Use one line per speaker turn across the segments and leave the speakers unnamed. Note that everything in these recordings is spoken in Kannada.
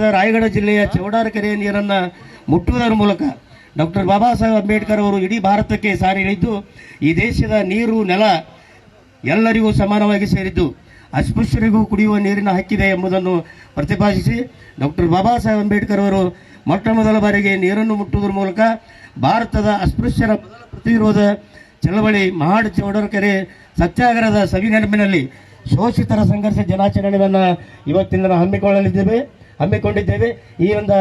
ರಾಯಗಢ ಜಿಲ್ಲೆಯ ಚೌಡಾರ ಕೆರೆಯ ನೀರನ್ನು ಮುಟ್ಟುವುದರ ಮೂಲಕ ಡಾಕ್ಟರ್ ಬಾಬಾ ಸಾಹೇಬ್ ಅಂಬೇಡ್ಕರ್ ಅವರು ಇಡೀ ಭಾರತಕ್ಕೆ ಸಾರಿ ಹೇಳಿದ್ದು, ಈ ದೇಶದ ನೀರು, ನೆಲ ಎಲ್ಲರಿಗೂ ಸಮಾನವಾಗಿ ಸೇರಿದ್ದು, ಅಸ್ಪೃಶ್ಯರಿಗೂ ಕುಡಿಯುವ ನೀರಿನ ಹಕ್ಕಿದೆ ಎಂಬುದನ್ನು ಪ್ರತಿಪಾದಿಸಿ ಡಾಕ್ಟರ್ ಬಾಬಾ ಸಾಹೇಬ್ ಅಂಬೇಡ್ಕರ್ ಅವರು ಮೊಟ್ಟ ಮೊದಲ ಬಾರಿಗೆ ನೀರನ್ನು ಮುಟ್ಟುವುದರ ಮೂಲಕ ಭಾರತದ ಅಸ್ಪೃಶ್ಯರ ಪ್ರತಿರೋಧ ಚಳವಳಿ ಮಹಾಡ್ ಚೌಡರ ಕೆರೆ ಸತ್ಯಾಗ್ರಹದ ಸವಿನೆನಪಿನಲ್ಲಿ ಶೋಷಿತರ ಸಂಘರ್ಷ ಜನಾಚರಣೆಯನ್ನು ಇವತ್ತಿನ ಹಮ್ಮಿಕೊಳ್ಳಲಿದ್ದೇವೆ. ಹಮ್ಮಿಕೊಂಡಿದ್ದೇವೆ. ಈ ಒಂದು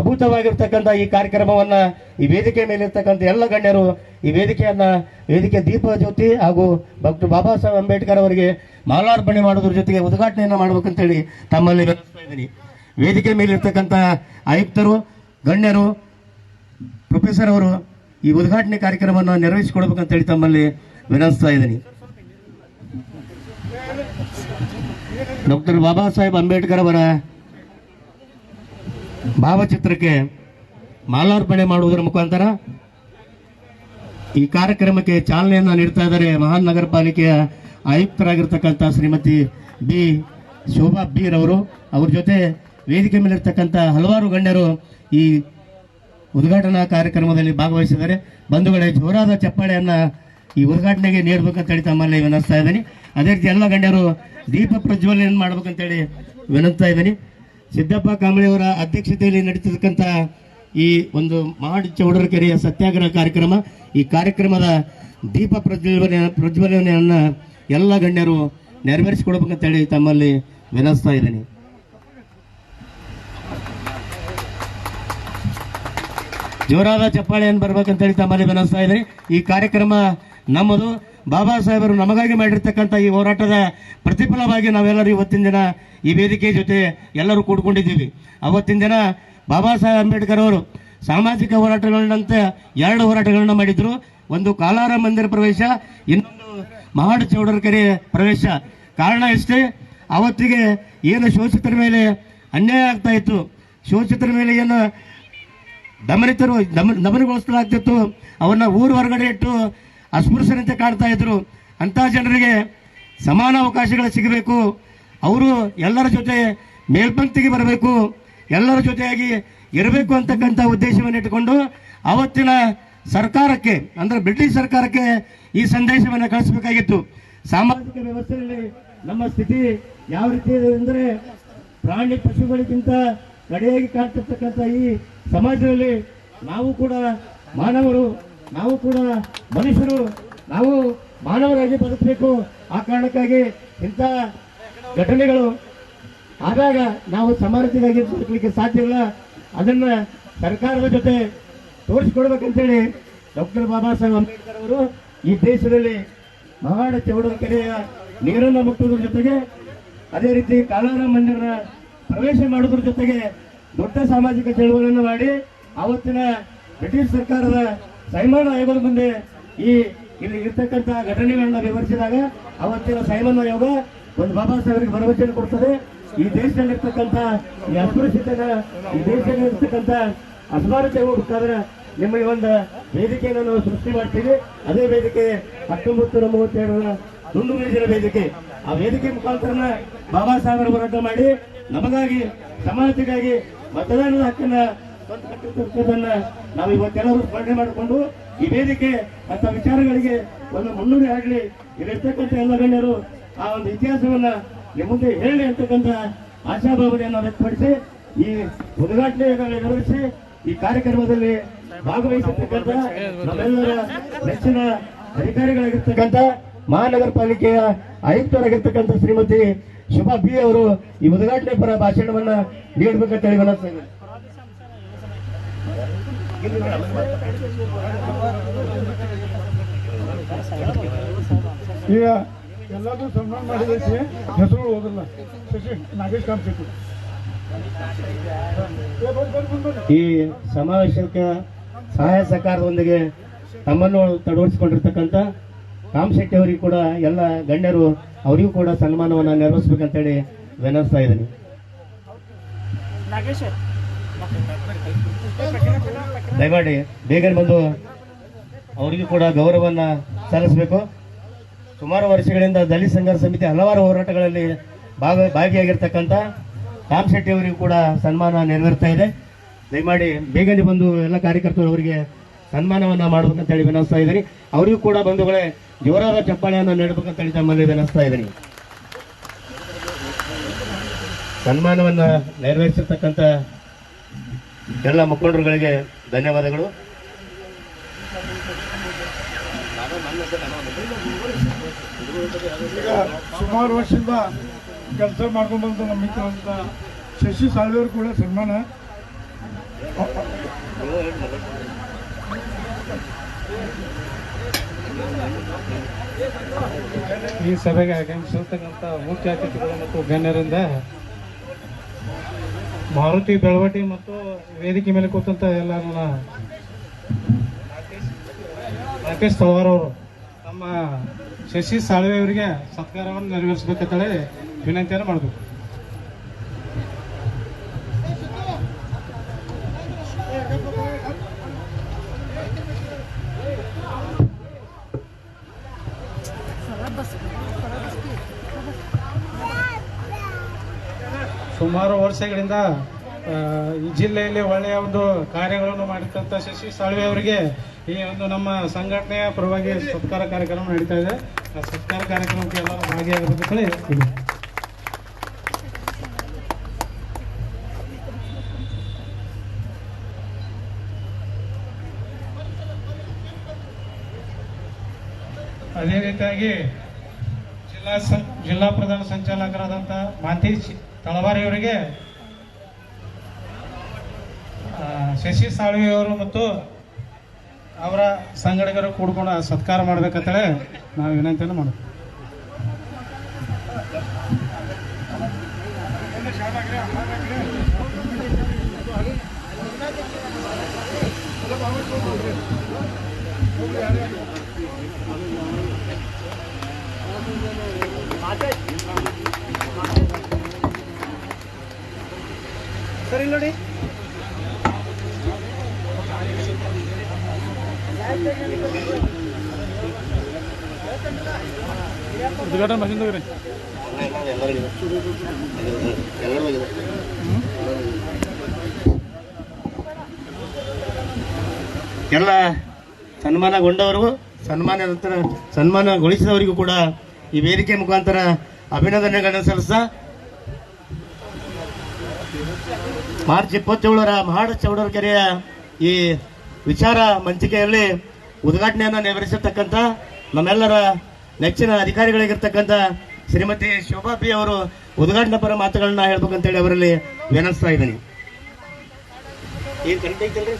ಅಭೂತವಾಗಿರ್ತಕ್ಕಂಥ ಈ ಕಾರ್ಯಕ್ರಮವನ್ನು ಈ ವೇದಿಕೆ ಮೇಲಿರ್ತಕ್ಕಂಥ ಎಲ್ಲ ಗಣ್ಯರು ಈ ವೇದಿಕೆಯನ್ನು, ವೇದಿಕೆ ದೀಪ ಜ್ಯೋತಿ ಹಾಗೂ ಡಾಕ್ಟರ್ ಬಾಬಾ ಸಾಹೇಬ್ ಅಂಬೇಡ್ಕರ್ ಅವರಿಗೆ ಮಾಲಾರ್ಪಣೆ ಮಾಡೋದ್ರ ಜೊತೆಗೆ ಉದ್ಘಾಟನೆಯನ್ನು ಮಾಡಬೇಕಂತೇಳಿ ತಮ್ಮಲ್ಲಿ ಇದ್ದೀನಿ. ವೇದಿಕೆ ಮೇಲಿರ್ತಕ್ಕಂಥ ಆಯುಕ್ತರು, ಗಣ್ಯರು, ಪ್ರೊಫೆಸರ್ ಅವರು ಈ ಉದ್ಘಾಟನೆ ಕಾರ್ಯಕ್ರಮವನ್ನು ನೆರವೇರಿಸಿಕೊಡ್ಬೇಕಂತೇಳಿ ತಮ್ಮಲ್ಲಿ ವಿನಂತಿಸ್ತಾ ಇದ್ದೀನಿ. ಡಾಕ್ಟರ್ ಬಾಬಾ ಸಾಹೇಬ್ ಅಂಬೇಡ್ಕರ್ ಅವರ ಭಾವಚಿತ್ರಕ್ಕೆ ಮಾಲಾರ್ಪಣೆ ಮಾಡುವುದರ ಮುಖಾಂತರ ಈ ಕಾರ್ಯಕ್ರಮಕ್ಕೆ ಚಾಲನೆಯನ್ನು ನೀಡ್ತಾ ಇದ್ದಾರೆ ಮಹಾನ್ ನಗರ ಪಾಲಿಕೆಯ ಆಯುಕ್ತರಾಗಿರ್ತಕ್ಕಂಥ ಶ್ರೀಮತಿ ಬಿ ಶೋಭಾ ಬೀರ್ ಅವರು ಅವ್ರ ಜೊತೆ ವೇದಿಕೆ ಮೇಲಿರ್ತಕ್ಕಂಥ ಹಲವಾರು ಗಣ್ಯರು ಈ ಉದ್ಘಾಟನಾ ಕಾರ್ಯಕ್ರಮದಲ್ಲಿ ಭಾಗವಹಿಸಿದ್ದಾರೆ. ಬಂಧುಗಳೇ, ಜೋರಾದ ಚಪ್ಪಾಳೆಯನ್ನು ಈ ಉದ್ಘಾಟನೆಗೆ ನೀಡಬೇಕಂತೇಳಿ ತಮ್ಮಲ್ಲಿ ವಿನಂತಿಸ್ತಾ ಇದ್ದೀನಿ. ಅದೇ ರೀತಿ ಎಲ್ಲ ಗಣ್ಯರು ದೀಪ ಪ್ರಜ್ವಲನೆ ಮಾಡ್ಬೇಕಂತೇಳಿ ವಿನಂತಿಸ್ತಾ ಇದ್ದೀನಿ. ಸಿದ್ದಪ್ಪ ಕಾಂಬಳಿಯವರ ಅಧ್ಯಕ್ಷತೆಯಲ್ಲಿ ನಡೀತಿರ್ತಕ್ಕಂಥ ಈ ಒಂದು ಮಹಾಡ್ ಚೌಡರ ಕೆರೆಯ ಸತ್ಯಾಗ್ರಹ ಕಾರ್ಯಕ್ರಮ, ಈ ಕಾರ್ಯಕ್ರಮದ ದೀಪ ಪ್ರಜ್ವಲನೆ, ಪ್ರಜ್ವಲನೆಯನ್ನು ಎಲ್ಲ ಗಣ್ಯರು ನೆರವೇರಿಸಿಕೊಡ್ಬೇಕಂತೇಳಿ ತಮ್ಮಲ್ಲಿ ವಿನಂತಿಸ್ತಾ ಇದ್ದೀನಿ. ಜೋರಾದ ಚಪ್ಪಾಳೆಯನ್ನು ಬರ್ಬೇಕಂತೇಳಿ ತಮ್ಮಲ್ಲಿ ವಿನಂತಿಸ್ತಾ ಇದ್ದೀನಿ. ಈ ಕಾರ್ಯಕ್ರಮ ನಮ್ಮದು ಬಾಬಾ ಸಾಹೇಬರು ನಮಗಾಗಿ ಮಾಡಿರ್ತಕ್ಕಂಥ ಈ ಹೋರಾಟದ ಪ್ರತಿಫಲವಾಗಿ ನಾವೆಲ್ಲರೂ ಇವತ್ತಿನ ದಿನ ಈ ವೇದಿಕೆ ಜೊತೆ ಎಲ್ಲರೂ ಕೂಡ್ಕೊಂಡಿದ್ದೀವಿ. ಅವತ್ತಿನ ದಿನ ಬಾಬಾ ಸಾಹೇಬ್ ಅಂಬೇಡ್ಕರ್ ಅವರು ಸಾಮಾಜಿಕ ಹೋರಾಟಗಳನ್ನಂತೆ ಎರಡು ಹೋರಾಟಗಳನ್ನ ಮಾಡಿದ್ರು. ಒಂದು ಕಾಲಾರ ಮಂದಿರ ಪ್ರವೇಶ, ಇನ್ನೊಂದು ಮಹಾಡ ಚೌಡರ ಕೆರೆ ಪ್ರವೇಶ. ಕಾರಣ ಇಷ್ಟೇ ಅವತ್ತಿಗೆ ಏನು ಶೋಷಿತರ ಮೇಲೆ ಅನ್ಯಾಯ ಆಗ್ತಾ ಇತ್ತು, ಶೋಷಿತರ ಮೇಲೆ ಏನು ದಮನಿತರು ದಮ, ದಮನಗೊಳಿಸಲಾಗ್ತಿತ್ತು, ಅವನ್ನ ಊರು ಹೊರಗಡೆ ಇಟ್ಟು ಅಸ್ಪೃಶ್ಯರಂತೆ ಕಾಡ್ತಾ ಇದ್ರು. ಅಂತ ಜನರಿಗೆ ಸಮಾನ ಅವಕಾಶಗಳು ಸಿಗಬೇಕು. ಅವರು ಎಲ್ಲರ ಜೊತೆ ಮೇಲ್ಪಂಕ್ತಿಗೆ ಬರಬೇಕು. ಎಲ್ಲರ ಜೊತೆಯಾಗಿ ಇರಬೇಕು ಅಂತಕ್ಕಂಥ ಉದ್ದೇಶವನ್ನು ಇಟ್ಟುಕೊಂಡು ಅವತ್ತಿನ ಸರ್ಕಾರಕ್ಕೆ, ಅಂದ್ರೆ ಬ್ರಿಟಿಷ್ ಸರ್ಕಾರಕ್ಕೆ ಈ ಸಂದೇಶವನ್ನು ಕಳಿಸಬೇಕಾಗಿತ್ತು. ಸಾಮಾಜಿಕ ವ್ಯವಸ್ಥೆಯಲ್ಲಿ ನಮ್ಮ ಸ್ಥಿತಿ ಯಾವ ರೀತಿ ಇದೆ ಅಂದರೆ ಪ್ರಾಣಿ ಪಶುಗಳಿಗಿಂತ ಕಡೆಯಾಗಿ ಕಾಣ್ತಿರ್ತಕ್ಕಂಥ ಈ ಸಮಾಜದಲ್ಲಿ ನಾವು ಕೂಡ ಮಾನವರು ನಾವು ಕೂಡ ಮನುಷ್ಯರು, ನಾವು ಮಾನವರಾಗಿ ಬದುಕಬೇಕು. ಆ ಕಾರಣಕ್ಕಾಗಿ ಇಂಥ ಘಟನೆಗಳು ಆದಾಗ ನಾವು ಸಮಾನತೆಗಾಗಿ ಬದುಕಲಿಕ್ಕೆ ಸಾಧ್ಯವಿಲ್ಲ ಅದನ್ನು ಸರ್ಕಾರದ ಜೊತೆ ತೋರಿಸಿಕೊಡ್ಬೇಕಂತೇಳಿ ಡಾಕ್ಟರ್ ಬಾಬಾ ಸಾಹೇಬ್ ಅಂಬೇಡ್ಕರ್ ಅವರು ಈ ದೇಶದಲ್ಲಿ ಮಹಾಡ ಚೌಡರ ಕೆರೆಯ ನೀರನ್ನು ಮುಟ್ಟುವುದ್ರ ಜೊತೆಗೆ ಅದೇ ರೀತಿ ಕಾಲಾರ ಮಂದಿರ ಪ್ರವೇಶ ಮಾಡೋದ್ರ ಜೊತೆಗೆ ದೊಡ್ಡ ಸಾಮಾಜಿಕ ಚಳುವಳಿಯನ್ನು ಮಾಡಿ ಆವತ್ತಿನ ಬ್ರಿಟಿಷ್ ಸರ್ಕಾರದ ಸೈಮನ್ ಆಯೋಗದ ಮುಂದೆ ಈ ಇಲ್ಲಿ ಇರ್ತಕ್ಕಂಥ ಘಟನೆಗಳನ್ನ ವಿವರಿಸಿದಾಗ ಅವತ್ತಿನ ಸೈಮನ್ ಆಯೋಗ ಒಂದು ಬಾಬಾ ಸಾಹೇಬರಿಗೆ ಭರವಸೆಯನ್ನು ಕೊಡ್ತದೆ. ಈ ದೇಶದಲ್ಲಿರ್ತಕ್ಕಂಥ ಈ ಅಸ್ಪೃಶ್ಯತನ ಈ ದೇಶದಲ್ಲಿರ್ತಕ್ಕಂಥ ಅಸಮಾನತೆ ಹೋಗ್ಬೇಕಾದ್ರೆ ನಿಮಗೆ ಒಂದು ವೇದಿಕೆಯನ್ನು ನಾವು ಸೃಷ್ಟಿ ಮಾಡ್ತೀವಿ. ಅದೇ ವೇದಿಕೆ ಹತ್ತೊಂಬತ್ತು ನೂರ ಮೂವತ್ತೆರಡರ ದುಂಡು ಮೇಜಿನ ವೇದಿಕೆ. ಆ ವೇದಿಕೆ ಮುಖಾಂತರ ಬಾಬಾ ಸಾಹೇಬರ ಹೋರಾಟ ಮಾಡಿ ನಮಗಾಗಿ ಸಮಾನತೆಗಾಗಿ ಮತದಾನದ ಹಕ್ಕನ್ನ ತಂದು ಕಟ್ಟಿರ್ತಕ್ಕಂಥದ್ದನ್ನ ನಾವು ಇವತ್ತೆಲ್ಲರೂ ಸ್ಮರಣೆ ಮಾಡಿಕೊಂಡು ಈ ವೇದಿಕೆ ಅಂತ ವಿಚಾರಗಳಿಗೆ ಒಂದು ಮುನ್ನುಡಿ ಆಗಲಿ ಇಲ್ಲಿರ್ತಕ್ಕಂಥ ಎಲ್ಲ ಗಣ್ಯರು ಆ ಒಂದು ಇತಿಹಾಸವನ್ನ ನಿಮ್ಮ ಮುಂದೆ ಹೇಳಿ ಅಂತಕ್ಕಂಥ ಆಶಾಭಾವನೆಯನ್ನು ವ್ಯಕ್ತಪಡಿಸಿ, ಈ ಉದ್ಘಾಟನೆ ನೆರವೇರಿಸಿ ಈ ಕಾರ್ಯಕ್ರಮದಲ್ಲಿ ಭಾಗವಹಿಸಿರ್ತಕ್ಕಂಥ ನಮ್ಮೆಲ್ಲರ ನೆಚ್ಚಿನ ಅಧಿಕಾರಿಗಳಾಗಿರ್ತಕ್ಕಂಥ ಮಹಾನಗರ ಪಾಲಿಕೆಯ ಆಯುಕ್ತರಾಗಿರ್ತಕ್ಕಂಥ ಶ್ರೀಮತಿ ಶುಭಾ ಬಿ ಅವರು ಈ ಉದ್ಘಾಟನೆ ಪರ ಭಾಷಣವನ್ನ ನೀಡಬೇಕಂತ ಹೇಳಿ ಇದ್ದೀನಿ.
ಈಗ ಎಲ್ಲದೂ ಸನ್ಮಾನ ಮಾಡಿದೈತಿ ಹೆಸರು ಹೋಗಲ್ಲ ಶಶಿ ನಾಗೇಶ್ ಬರ್ರಿ.
ಈ ಸಮಾವೇಶಕ್ಕೆ ಸಹಾಯ ಸಹಕಾರದೊಂದಿಗೆ ತಮ್ಮನ್ನು ತಡವಡಿಸಿಕೊಂಡಿರ್ತಕ್ಕಂಥ ಕಾಮಶೆಟ್ಟಿ ಅವರಿಗೆ ಕೂಡ ಎಲ್ಲ ಗಣ್ಯರು ಅವರಿಗೂ ಕೂಡ ಸನ್ಮಾನವನ್ನು ನೆರವೇರಿಸ್ಬೇಕಂತೇಳಿ ವಿನಂತಿಸ್ತಾ ಇದ್ದೀನಿ. ದಯಮಾಡಿ ಬೇಗನೆ ಬಂದು ಅವರಿಗೂ ಕೂಡ ಗೌರವವನ್ನ ಸಲ್ಲಿಸಬೇಕು. ಸುಮಾರು ವರ್ಷಗಳಿಂದ ದಲಿತ ಸಂಘರ್ಷ ಸಮಿತಿ ಹಲವಾರು ಹೋರಾಟಗಳಲ್ಲಿ ಭಾಗ ಭಾಗಿಯಾಗಿರ್ತಕ್ಕಂಥ ರಾಮ್ ಶೆಟ್ಟಿ ಅವರಿಗೂ ಕೂಡ ಸನ್ಮಾನ ನೆರವೇರ್ತಾ ಇದೆ. ದಯಮಾಡಿ ಬೇಗನೆ ಬಂದು ಎಲ್ಲ ಕಾರ್ಯಕರ್ತರು ಅವರಿಗೆ ಸನ್ಮಾನವನ್ನ ಮಾಡ್ಬೇಕಂತ ಹೇಳಿ ವಿನಂತಿಸ್ತಾ ಇದ್ದೀನಿ. ಅವರಿಗೂ ಕೂಡ ಬಂಧುಗಳೇ, ಜೋರಾದ ಚಪ್ಪಾಳೆಯನ್ನು ನೀಡಬೇಕಂತ ಹೇಳಿ ತಮ್ಮಲ್ಲಿ ವಿನಿಸ್ತಾ ಇದ್ದೀನಿ. ಸನ್ಮಾನವನ್ನ ನೆರವೇರಿಸಿರ್ತಕ್ಕಂಥ ಎಲ್ಲ ಮುಖಂಡರುಗಳಿಗೆ ಧನ್ಯವಾದಗಳು.
ಈಗ ಸುಮಾರು ವರ್ಷದಿಂದ ಕೆಲಸ ಮಾಡ್ಕೊಂಡು ಬಂದ ನಮ್ಮ ಮಿತ್ರರಂತ ಶಶಿ ಸಾಳ್ವೆಯವರು ಕೂಡ ಸನ್ಮಾನ.
ಈ ಸಭೆಗೆ ಆಗಮಿಸಿರ್ತಕ್ಕಂಥ ಮುಖ್ಯ ಅತಿಥಿಗಳು ಮತ್ತು ಗಣ್ಯರಿಂದ ಮಾರುತಿ ಬೆಳವಟಿ ಮತ್ತು ವೇದಿಕೆ ಮೇಲೆ ಕೂತಂತ ಎಲ್ಲ ನನ್ನ ರಾಕೇಶ್ ತವಾರ್ ಅವರು ನಮ್ಮ ಶಶಿ ಸಾಳ್ವೆ ಅವರಿಗೆ ಸತ್ಕಾರವನ್ನು ನೆರವೇರಿಸಬೇಕಂತೇಳಿ ವಿನಂತಿಯನ್ನು ಮಾಡಬೇಕು. ಸುಮಾರು ವರ್ಷಗಳಿಂದ ಈ ಜಿಲ್ಲೆಯಲ್ಲಿ ಒಳ್ಳೆಯ ಒಂದು ಕಾರ್ಯಗಳನ್ನು ಮಾಡಿದಂಥ ಶಶಿ ಸಾಳ್ವೆ ಅವರಿಗೆ ಈ ಒಂದು ನಮ್ಮ ಸಂಘಟನೆಯ ಪರವಾಗಿ ಸತ್ಕಾರ ಕಾರ್ಯಕ್ರಮ ನಡೀತಾ ಇದೆ. ಆ ಸತ್ಕಾರ ಕಾರ್ಯಕ್ರಮಕ್ಕೆ ಎಲ್ಲರೂ ಭಾಗಿಯಾಗಿರ್ಬೇಕು ಅಂತ ಹೇಳಿ ಅದೇ ರೀತಿಯಾಗಿ ಜಿಲ್ಲಾ ಜಿಲ್ಲಾ ಪ್ರಧಾನ ಸಂಚಾಲಕರಾದಂಥ ಮಾತೀಶ್ ತಳವಾರಿ ಅವರಿಗೆ ಶಶಿ ಸಾಳ್ವಿ ಅವರು ಮತ್ತು ಅವರ ಸಂಘಟಕರು ಕೂಡ್ಕೊಂಡು ಸತ್ಕಾರ ಮಾಡ್ಬೇಕಂತೇಳಿ ನಾವು ವಿನಂತಿಯನ್ನು ಮಾಡ್ತೀವಿ ಸರಿ ನೋಡಿ. ಉದ್ಘಾಟನೆ ಮಷಿನ್ ತಗೋರಿ
ಎಲ್ಲ ಸನ್ಮಾನಗೊಂಡವರಿಗೂ ಸನ್ಮಾನ ನಂತರ ಸನ್ಮಾನಗೊಳಿಸಿದವರಿಗೂ ಕೂಡ ಈ ವೇದಿಕೆ ಮುಖಾಂತರ ಅಭಿನಂದನೆಗಳನ್ನು ಸಲ್ಲಿಸ ಮಾರ್ಚ್ ಇಪ್ಪತ್ತೇಳರ ಮಹಾಡ ಚೌಡರ ಕೆರೆಯ ಈ ವಿಚಾರ ಮಂಚಿಕೆಯಲ್ಲಿ ಉದ್ಘಾಟನೆಯನ್ನು ನೆರವೇರಿಸಿರ್ತಕ್ಕಂಥ ನಮ್ಮೆಲ್ಲರ ನೆಚ್ಚಿನ ಅಧಿಕಾರಿಗಳಿಗಿರ್ತಕ್ಕಂಥ ಶ್ರೀಮತಿ ಶೋಭಾ ಬಿ ಅವರು ಉದ್ಘಾಟನಾ ಪರ ಮಾತುಗಳನ್ನ ಹೇಳ್ಬೇಕಂತೇಳಿ ಅವರಲ್ಲಿ ವಿನಂತಿಸ್ತಾ ಇದ್ದೀನಿ. ಏನ್ ಕರೆಕ್ಟ್ ಐತಲ್ರಿ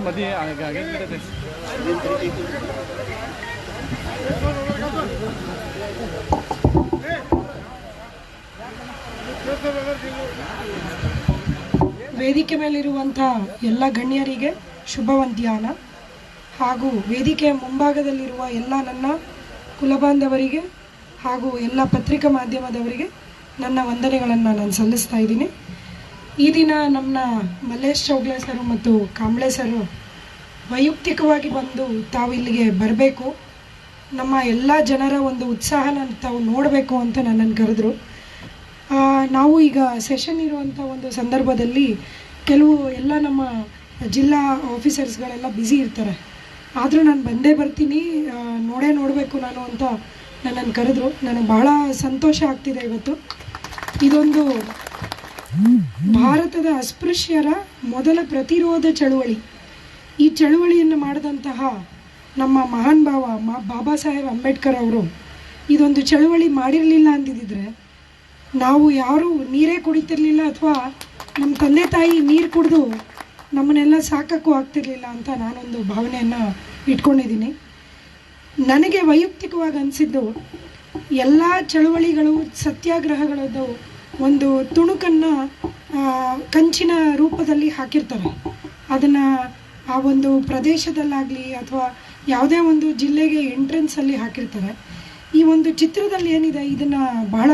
ಮದಿ
ವೇದಿಕೆ ಮೇಲಿರುವಂಥ ಎಲ್ಲ ಗಣ್ಯರಿಗೆ ಶುಭವಂತ್ಯಾನ ಹಾಗೂ ವೇದಿಕೆಯ ಮುಂಭಾಗದಲ್ಲಿರುವ ಎಲ್ಲ ನನ್ನ ಕುಲಬಾಂಧವರಿಗೆ ಹಾಗೂ ಎಲ್ಲ ಪತ್ರಿಕಾ ಮಾಧ್ಯಮದವರಿಗೆ ನನ್ನ ವಂದನೆಗಳನ್ನು ನಾನು ಸಲ್ಲಿಸ್ತಾ ಇದ್ದೀನಿ. ಈ ದಿನ ನಮ್ಮ ಮಲ್ಲೇಶ್ ಚೌಗ್ಲೆ ಸರು ಮತ್ತು ಕಾಂಬ್ಳೆ ಸರು ವೈಯಕ್ತಿಕವಾಗಿ ಬಂದು ತಾವು ಇಲ್ಲಿಗೆ ಬರಬೇಕು. ನಮ್ಮ ಎಲ್ಲ ಜನರ ಒಂದು ಉತ್ಸಾಹನ ತಾವು ನೋಡಬೇಕು ಅಂತ ನನ್ನನ್ನು ಕರೆದ್ರು. ನಾವು ಈಗ ಸೆಷನ್ ಇರುವಂಥ ಒಂದು ಸಂದರ್ಭದಲ್ಲಿ ಕೆಲವು ಎಲ್ಲ ನಮ್ಮ ಜಿಲ್ಲಾ ಆಫೀಸರ್ಸ್ಗಳೆಲ್ಲ ಬ್ಯುಸಿ ಇರ್ತಾರೆ. ಆದರೂ ನಾನು ಬಂದೇ ಬರ್ತೀನಿ ನೋಡೇ ನೋಡಬೇಕು ನಾನು ಅಂತ ನನ್ನನ್ನು ಕರೆದ್ರು. ನನಗೆ ಬಹಳ ಸಂತೋಷ ಆಗ್ತಿದೆ ಇವತ್ತು. ಇದೊಂದು ಭಾರತದ ಅಸ್ಪೃಶ್ಯರ ಮೊದಲ ಪ್ರತಿರೋಧ ಚಳುವಳಿ. ಈ ಚಳುವಳಿಯನ್ನು ಮಾಡಿದಂತಹ ನಮ್ಮ ಮಹಾನ್ ಭಾವ ಮಾ, ಬಾಬಾ ಸಾಹೇಬ್ ಅಂಬೇಡ್ಕರ್ ಅವರು ಇದೊಂದು ಚಳುವಳಿ ಮಾಡಿರಲಿಲ್ಲ ಅಂದಿದ್ದರೆ ನಾವು ಯಾರು ನೀರೇ ಕುಡಿತಿರ್ಲಿಲ್ಲ ಅಥವಾ ನಮ್ಮ ತಂದೆ ತಾಯಿ ನೀರು ಕುಡಿದು ನಮ್ಮನ್ನೆಲ್ಲ ಸಾಕಕ್ಕೂ ಆಗ್ತಿರ್ಲಿಲ್ಲ ಅಂತ ನಾನೊಂದು ಭಾವನೆಯನ್ನು ಇಟ್ಕೊಂಡಿದ್ದೀನಿ. ನನಗೆ ವೈಯಕ್ತಿಕವಾಗಿ ಅನಿಸಿದ್ದು ಎಲ್ಲ ಚಳುವಳಿಗಳು, ಸತ್ಯಾಗ್ರಹಗಳದ್ದು ಒಂದು ತುಣುಕನ್ನು ಕಂಚಿನ ರೂಪದಲ್ಲಿ ಹಾಕಿರ್ತಾರೆ. ಅದನ್ನು ಆ ಒಂದು ಪ್ರದೇಶದಲ್ಲಾಗಲಿ ಅಥವಾ ಯಾವುದೇ ಒಂದು ಜಿಲ್ಲೆಗೆ ಎಂಟ್ರೆನ್ಸಲ್ಲಿ ಹಾಕಿರ್ತಾರೆ. ಈ ಒಂದು ಚಿತ್ರದಲ್ಲಿ ಏನಿದೆ, ಇದನ್ನು ಬಹಳ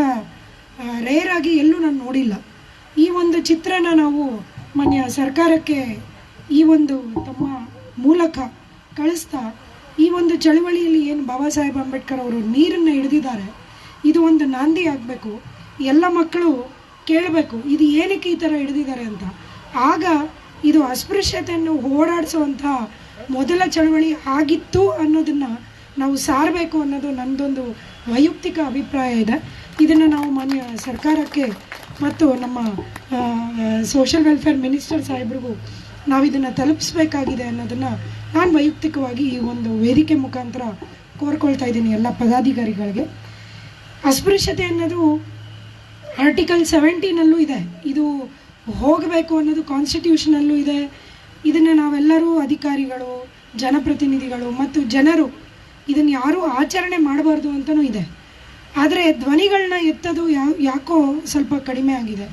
ರೇರ್ ಆಗಿ ಎಲ್ಲೂ ನಾನು ನೋಡಿಲ್ಲ. ಈ ಒಂದು ಚಿತ್ರನ ನಾವು ಮಾನ್ಯ ಸರ್ಕಾರಕ್ಕೆ ಈ ಒಂದು ತಮ್ಮ ಮೂಲಕ ಕಳಿಸ್ತಾ, ಈ ಒಂದು ಚಳವಳಿಯಲ್ಲಿ ಏನು ಬಾಬಾ ಸಾಹೇಬ್ ಅಂಬೇಡ್ಕರ್ ಅವರು ನೀರನ್ನು ಹಿಡಿದಿದ್ದಾರೆ, ಇದು ಒಂದು ನಾಂದಿ ಆಗಬೇಕು. ಎಲ್ಲ ಮಕ್ಕಳು ಕೇಳಬೇಕು, ಇದು ಏನಕ್ಕೆ ಈ ಥರ ಹಿಡಿದಿದ್ದಾರೆ ಅಂತ. ಆಗ ಇದು ಅಸ್ಪೃಶ್ಯತೆಯನ್ನು ಹೋರಾಡಿಸುವಂಥ ಮೊದಲ ಚಳವಳಿ ಆಗಿತ್ತು ಅನ್ನೋದನ್ನು ನಾವು ಸಾರಬೇಕು ಅನ್ನೋದು ನನ್ನದೊಂದು ವೈಯಕ್ತಿಕ ಅಭಿಪ್ರಾಯ ಇದೆ. ಇದನ್ನು ನಾವು ಮಾನ್ಯ ಸರ್ಕಾರಕ್ಕೆ ಮತ್ತು ನಮ್ಮ ಸೋಷಿಯಲ್ ವೆಲ್ಫೇರ್ ಮಿನಿಸ್ಟರ್ ಸಾಹೇಬ್ರಿಗೂ ನಾವು ಇದನ್ನು ತಲುಪಿಸ್ಬೇಕಾಗಿದೆ ಅನ್ನೋದನ್ನು ನಾನು ವೈಯಕ್ತಿಕವಾಗಿ ಈ ಒಂದು ವೇದಿಕೆ ಮುಖಾಂತರ ಕೋರ್ಕೊಳ್ತಾ ಇದ್ದೀನಿ ಎಲ್ಲ ಪದಾಧಿಕಾರಿಗಳಿಗೆ. ಅಸ್ಪೃಶ್ಯತೆ ಅನ್ನೋದು ಆರ್ಟಿಕಲ್ ಸೆವೆಂಟೀನಲ್ಲೂ ಇದೆ. ಇದು ಹೋಗಬೇಕು ಅನ್ನೋದು ಕಾನ್ಸ್ಟಿಟ್ಯೂಷನಲ್ಲೂ ಇದೆ. ಇದನ್ನು ನಾವೆಲ್ಲರೂ ಅಧಿಕಾರಿಗಳು, ಜನಪ್ರತಿನಿಧಿಗಳು ಮತ್ತು ಜನರು ಇದನ್ನು ಯಾರೂ ಆಚರಣೆ ಮಾಡಬಾರ್ದು ಅಂತಲೂ ಇದೆ. ಆದರೆ ಧ್ವನಿಗಳನ್ನ ಎತ್ತೋದು ಯಾ, ಯಾಕೋ ಸ್ವಲ್ಪ ಕಡಿಮೆ ಆಗಿದೆ.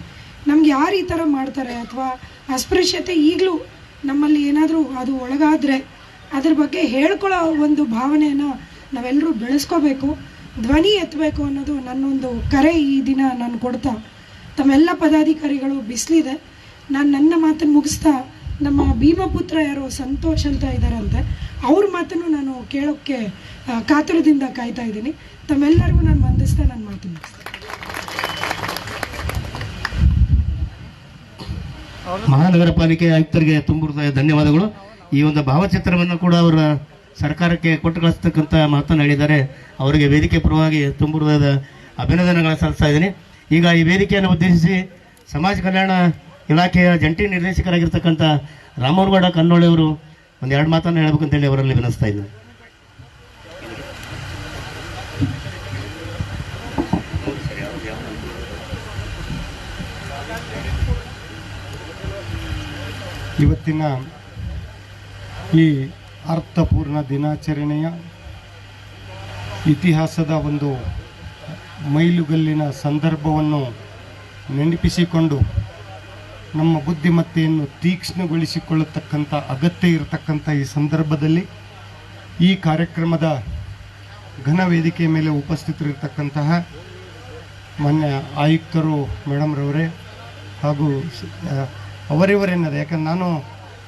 ನಮ್ಗೆ ಯಾರು ಈ ಥರ ಮಾಡ್ತಾರೆ ಅಥವಾ ಅಸ್ಪೃಶ್ಯತೆ ಈಗಲೂ ನಮ್ಮಲ್ಲಿ ಏನಾದರೂ ಅದು ಒಳಗಾದರೆ ಅದ್ರ ಬಗ್ಗೆ ಹೇಳ್ಕೊಳ್ಳೋ ಒಂದು ಭಾವನೆಯನ್ನು ನಾವೆಲ್ಲರೂ ಬೆಳೆಸ್ಕೋಬೇಕು. ಧ್ವನಿ ಎತ್ತಬೇಕು ಅನ್ನೋದು ನನ್ನೊಂದು ಕರೆ ಈ ದಿನ ನಾನು ಕೊಡ್ತಾ. ತಮ್ಮೆಲ್ಲ ಪದಾಧಿಕಾರಿಗಳು ಬಿಸಿಲಿದೆ. ನಾನು ನನ್ನ ಮಾತನ್ನು ಮುಗಿಸ್ತಾ ನಮ್ಮ ಭೀಮಪುತ್ರ ಯಾರು ಸಂತೋಷ್ ಅಂತ ಇದ್ದಾರಂತೆ ಅವ್ರ ಮಾತನ್ನು ನಾನು ಕೇಳೋಕ್ಕೆ ಕಾತರದಿಂದ ಕಾಯ್ತಾ ಇದ್ದೀನಿ. ತಮ್ಮೆಲ್ಲರಿಗೂ ನಾನು ವಂದಿಸ್ತಾ ನಾನು ಮಾತು
ಮಹಾನಗರ ಪಾಲಿಕೆ ಆಯುಕ್ತರಿಗೆ ತುಂಬ ಧನ್ಯವಾದಗಳು. ಈ ಒಂದು ಭಾವಚಿತ್ರವನ್ನು ಕೂಡ ಅವರ ಸರ್ಕಾರಕ್ಕೆ ಕೊಟ್ಟು ಕಳಿಸ್ತಕ್ಕಂಥ ಮಾತನ್ನು ಹೇಳಿದ್ದಾರೆ. ಅವರಿಗೆ ವೇದಿಕೆ ಪರವಾಗಿ ತುಂಬ ಹೃದಯದ ಅಭಿನಂದನೆಗಳನ್ನು ಸಲ್ಲಿಸ್ತಾ ಇದ್ದೀನಿ. ಈಗ ಈ ವೇದಿಕೆಯನ್ನು ಉದ್ದೇಶಿಸಿ ಸಮಾಜ ಕಲ್ಯಾಣ ಇಲಾಖೆಯ ಜಂಟಿ ನಿರ್ದೇಶಕರಾಗಿರ್ತಕ್ಕಂಥ ರಾಮನಗೌಡ ಕನ್ನೋಳಿ ಅವರು ಒಂದು ಎರಡು ಮಾತನ್ನು ಹೇಳಬೇಕಂತೇಳಿ ಅವರಲ್ಲಿ ವಿನಿಸ್ತಾ ಇದ್ದೀನಿ
ಇವತ್ತಿನ ಈ ಅರ್ಥಪೂರ್ಣ ದಿನಾಚರಣೆಯ ಇತಿಹಾಸದ ಒಂದು ಮೈಲುಗಲ್ಲಿನ ಸಂದರ್ಭವನ್ನು ನೆನಪಿಸಿಕೊಂಡು ನಮ್ಮ ಬುದ್ಧಿಮತ್ತೆಯನ್ನು ತೀಕ್ಷ್ಣಗೊಳಿಸಿಕೊಳ್ಳತಕ್ಕಂಥ ಅಗತ್ಯ ಇರತಕ್ಕಂಥ ಈ ಸಂದರ್ಭದಲ್ಲಿ ಈ ಕಾರ್ಯಕ್ರಮದ ಘನ ವೇದಿಕೆ ಮೇಲೆ ಉಪಸ್ಥಿತರಿರ್ತಕ್ಕಂತಹ ಮಾನ್ಯ ಆಯುಕ್ತರು ಮೇಡಮ್ರವರೇ ಹಾಗೂ ಅವರಿವರೇನದ ಯಾಕಂದ್ರೆ ನಾನು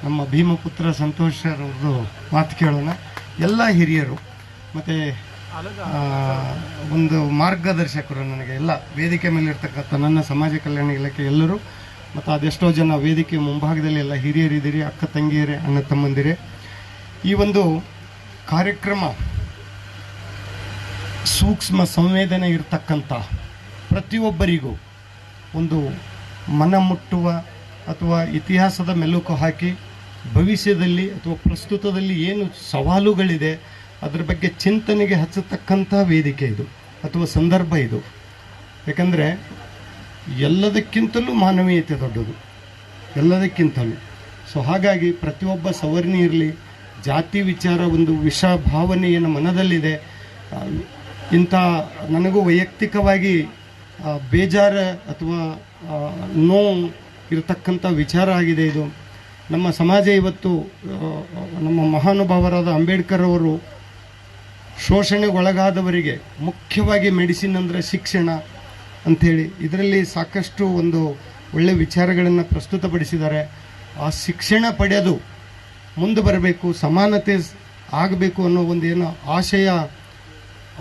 ನಮ್ಮ ಭೀಮಪುತ್ರ ಸಂತೋಷರವ್ರದ್ದು ಮಾತು ಕೇಳೋಣ. ಎಲ್ಲ ಹಿರಿಯರು ಮತ್ತು ಒಂದು ಮಾರ್ಗದರ್ಶಕರು ನನಗೆ ಎಲ್ಲ ವೇದಿಕೆ ಮೇಲೆ ಇರ್ತಕ್ಕಂಥ ನನ್ನ ಸಮಾಜ ಕಲ್ಯಾಣ ಇಲಾಖೆ ಎಲ್ಲರೂ ಮತ್ತು ಅದೆಷ್ಟೋ ಜನ ವೇದಿಕೆ ಮುಂಭಾಗದಲ್ಲಿ ಎಲ್ಲ ಹಿರಿಯರಿದ್ದೀರಿ ಅಕ್ಕ ತಂಗಿಯರೇ, ಅಣ್ಣ ತಮ್ಮಂದಿರೇ, ಈ ಒಂದು ಕಾರ್ಯಕ್ರಮ ಸೂಕ್ಷ್ಮ ಸಂವೇದನೆ ಇರತಕ್ಕಂಥ ಪ್ರತಿಯೊಬ್ಬರಿಗೂ ಒಂದು ಮನ ಮುಟ್ಟುವ ಅಥವಾ ಇತಿಹಾಸದ ಮೆಲುಕು ಹಾಕಿ ಭವಿಷ್ಯದಲ್ಲಿ ಅಥವಾ ಪ್ರಸ್ತುತದಲ್ಲಿ ಏನು ಸವಾಲುಗಳಿದೆ, ಅದರ ಬಗ್ಗೆ ಚಿಂತನೆಗೆ ಹಚ್ಚತಕ್ಕಂಥ ವೇದಿಕೆ ಇದು ಅಥವಾ ಸಂದರ್ಭ ಇದು. ಯಾಕಂದರೆ ಎಲ್ಲದಕ್ಕಿಂತಲೂ ಮಾನವೀಯತೆ ದೊಡ್ಡದು. ಎಲ್ಲದಕ್ಕಿಂತಲೂ. ಸೊ ಹಾಗಾಗಿ ಪ್ರತಿಯೊಬ್ಬ ಸವರ್ಣಿ ಇರಲಿ, ಜಾತಿ ವಿಚಾರ ಒಂದು ವಿಷ ಭಾವನೆ ಏನು ಮನದಲ್ಲಿದೆ ಇಂಥ ನನಗೂ ವೈಯಕ್ತಿಕವಾಗಿ ಬೇಜಾರು ಅಥವಾ ನೋವು ಇರತಕ್ಕಂಥ ವಿಚಾರ ಆಗಿದೆ ಇದು. ನಮ್ಮ ಸಮಾಜ ಇವತ್ತು ನಮ್ಮ ಮಹಾನುಭಾವರಾದ ಅಂಬೇಡ್ಕರ್ ಅವರು ಶೋಷಣೆಗೊಳಗಾದವರಿಗೆ ಮುಖ್ಯವಾಗಿ ಮೆಡಿಸಿನ್ ಅಂದರೆ ಶಿಕ್ಷಣ ಅಂಥೇಳಿ ಇದರಲ್ಲಿ ಸಾಕಷ್ಟು ಒಂದು ಒಳ್ಳೆ ವಿಚಾರಗಳನ್ನು ಪ್ರಸ್ತುತಪಡಿಸಿದ್ದಾರೆ. ಆ ಶಿಕ್ಷಣ ಪಡೆದು ಮುಂದೆ ಬರಬೇಕು, ಸಮಾನತೆ ಆಗಬೇಕು ಅನ್ನೋ ಒಂದು ಏನು ಆಶಯ